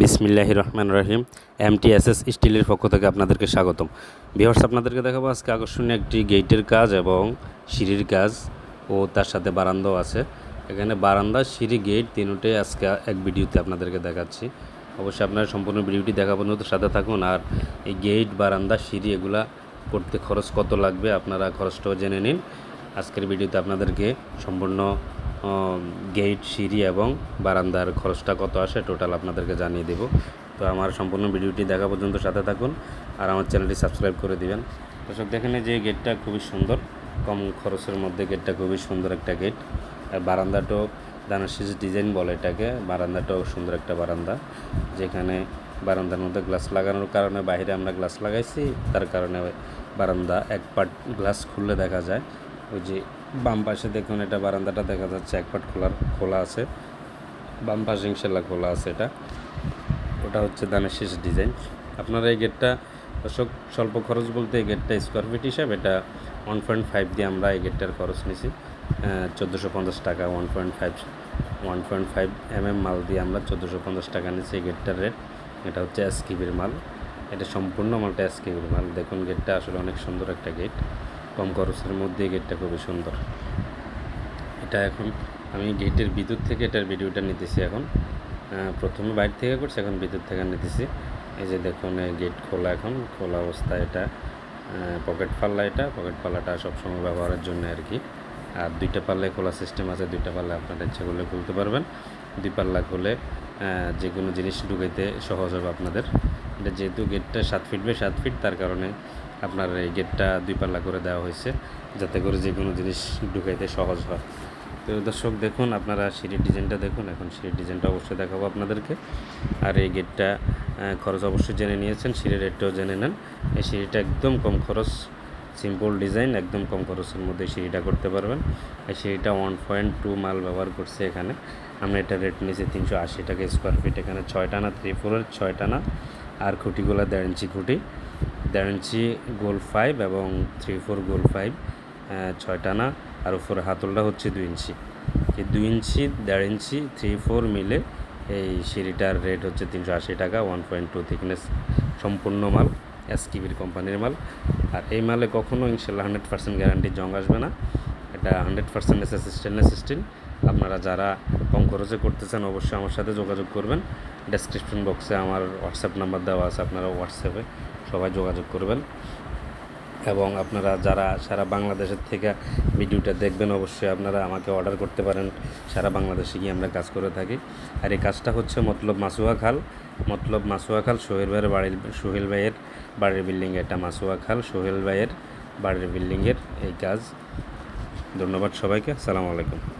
বিসমিল্লাহ রহমান রহিম, এমটিএসএস স্টিলের পক্ষ থেকে আপনাদেরকে স্বাগতম। বিহার্স আপনাদেরকে দেখাবো আজকে আকর্ষণীয় একটি গেটের কাজ এবং সিঁড়ির কাজ ও তার সাথে বারান্দাও আছে। এখানে বারান্দা, সিঁড়ি, গেট তিনটাই আজকে এক ভিডিওতে আপনাদেরকে দেখাচ্ছি। অবশ্যই আপনারা সম্পূর্ণ ভিডিওটি দেখা পর্যন্ত সাথে থাকুন আর এই গেট, বারান্দা, সিঁড়ি এগুলা করতে খরচ কত লাগবে আপনারা খরচটাও জেনে নিন। আজকের ভিডিওতে আপনাদেরকে সম্পূর্ণ গেট, সিঁড়ি এবং বারান্দার খরচটা কত আসে টোটাল আপনাদেরকে জানিয়ে দেব। তো আমার সম্পূর্ণ ভিডিওটি দেখা পর্যন্ত সাথে থাকুন আর আমার চ্যানেলটি সাবস্ক্রাইব করে দিবেন। দর্শক, দেখেন যে গেটটা খুবই সুন্দর। কম খরচের মধ্যে গেটটা খুবই সুন্দর একটা গেট। আর বারান্দাটাও দানাশিস ডিজাইন বলে এটাকে। বারান্দাটাও সুন্দর একটা বারান্দা। যেখানে বারান্দার মধ্যে গ্লাস লাগানোর কারণে, বাইরে আমরা গ্লাস লাগাইছি, তার কারণে বারান্দা এক পার্ট গ্লাস খুললে দেখা যায়। ওই যে বাম পাশে দেখুন এটা বারান্দাটা দেখা যাচ্ছে, এক পাট খোলার খোলা আছে। বাম পাশে ইনশাল্লাহ খোলা আছে এটা। ওটা হচ্ছে দানের শেষ ডিজাইন। আপনারা এই গেটটা, দর্শক, স্বল্প খরচ বলতে এই গেটটা স্কোয়ার ফিট হিসাবে এটা ওয়ান পয়েন্ট ফাইভ দিয়ে আমরা এই গেটটার খরচ নিছি। চোদ্দোশো পঞ্চাশ টাকা one point five one point five M M মাল দিয়ে আমরা চোদ্দোশো পঞ্চাশ টাকা নিচ্ছি এই গেটটার রেট এটা হচ্ছে এসকিবির মাল। এটা সম্পূর্ণ মালটা এসকিবির মাল। দেখুন গেটটা আসলে অনেক সুন্দর একটা গেট। খরচের মধ্যে গেটটা খুবই সুন্দর। এটা এখন আমি গেটের বিদ্যুৎ থেকে এটার ভিডিওটা নিতেছি এখন। প্রথমে বাইরে থেকে করছি, এখন বিদ্যুৎ থেকে নিতেছি। এই যে দেখুন গেট খোলা এখন, খোলা অবস্থায় এটা পকেট পাল্লা এটা। পকেট পাল্লাটা সবসময় ব্যবহারের জন্য আর কি। আর দুইটা পাল্লায় খোলা সিস্টেম আছে, দুইটা পাল্লা আপনারা ইচ্ছা করলে খুলতে পারবেন। দুই পাল্লা খুলে যে কোনো জিনিস ঢুকাইতে সহজ হবে আপনাদের। এটা যেহেতু গেটটা সাত ফিট বাই সাত ফিট তার কারণে আপনার এই গেটটা দুই পাল্লা করে দেওয়া হয়েছে, যাতে করে যে কোনো জিনিস ঢুকাইতে সহজ হয়। তো দর্শক দেখুন, আপনারা সিঁড়ির ডিজাইনটা দেখুন, এখন সিঁড়ির ডিজাইনটা অবশ্যই দেখাবো আপনাদেরকে। আর এই গেটটা খরচ অবশ্যই জেনে নিয়েছেন, সিঁড়ির রেটটাও জেনে নেন। এই সিঁড়িটা একদম কম খরচ সিম্পল ডিজাইন একদম কম খরচের মধ্যে সিঁড়িটা করতে পারবেন। এই সিঁড়িটা ওয়ান পয়েন্ট টু মাল ব্যবহার করছে এখানে। আমরা এটা রেট নিয়েছি তিনশো আশি টাকা স্কোয়ার ফিট এখানে ছয় টানা থ্রি ফোরের ছয় টানা আর খুঁটিগুলো দেড় ইঞ্চি খুঁটি। দেড় ইঞ্চি গোল ফাইভ এবং থ্রি ফোর গোল ফাইভ ছয় টানা আর উপরে হাতলটা হচ্ছে দুই ইঞ্চি। এই দুই ইঞ্চি, দেড় ইঞ্চি থ্রি ফোর মিলে এই সিঁড়িটার রেট হচ্ছে তিনশো আশি টাকা ওয়ান পয়েন্ট টু থিকনেস সম্পূর্ণ মাল এসকিবির কোম্পানির মাল। আর এই মালে কখনো ইনশাল্লাহ হান্ড্রেড পার্সেন্ট গ্যারান্টি জং আসবে না। এটা hundred percent S stainless steel আপনারা যারা কম খরচে করতে চান অবশ্যই আমার সাথে যোগাযোগ করবেন। ডেসক্রিপশন বক্সে আমার হোয়াটসঅ্যাপ নাম্বার দেওয়া আছে, আপনারা হোয়াটসঅ্যাপে সবাই যোগাযোগ করবেন। এবং আপনারা যারা সারা বাংলাদেশের থেকে ভিডিওটা দেখবেন, অবশ্যই আপনারা আমাকে অর্ডার করতে পারেন। সারা বাংলাদেশে গিয়ে আমরা কাজ করে থাকি। আর এই কাজটা হচ্ছে মতলব মাসুয়া খাল। মতলব মাসুয়া খাল সোহেল ভাইয়ের বাড়ির, সোহেল ভাইয়ের বাড়ির বিল্ডিং এটা মাসুয়া খাল, সোহেল ভাইয়ের বাড়ির বিল্ডিংয়ের এই কাজ। ধন্যবাদ সবাইকে। আসসালামু আলাইকুম।